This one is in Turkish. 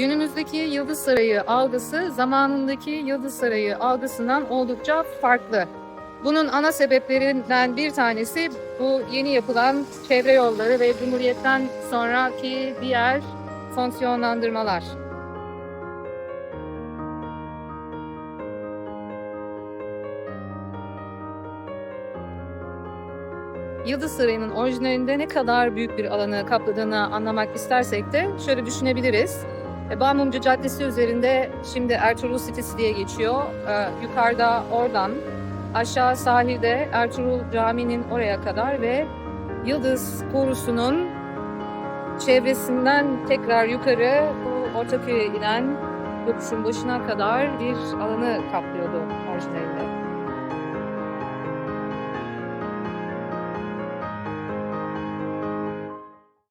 Günümüzdeki Yıldız Sarayı algısı zamanındaki Yıldız Sarayı algısından oldukça farklı. Bunun ana sebeplerinden bir tanesi bu yeni yapılan çevre yolları ve Cumhuriyet'ten sonraki diğer fonksiyonlandırmalar. Yıldız Sarayı'nın orijinalinde ne kadar büyük bir alanı kapladığını anlamak istersek de şöyle düşünebiliriz. E, Bağmumcu Caddesi üzerinde şimdi Ertuğrul Sitesi diye geçiyor. E, yukarıda oradan aşağı sahilde Ertuğrul Camii'nin oraya kadar ve Yıldız Korusu'nun çevresinden tekrar yukarı bu Ortaköy'e inen yokuşun başına kadar bir alanı kaplıyordu orijinalinde.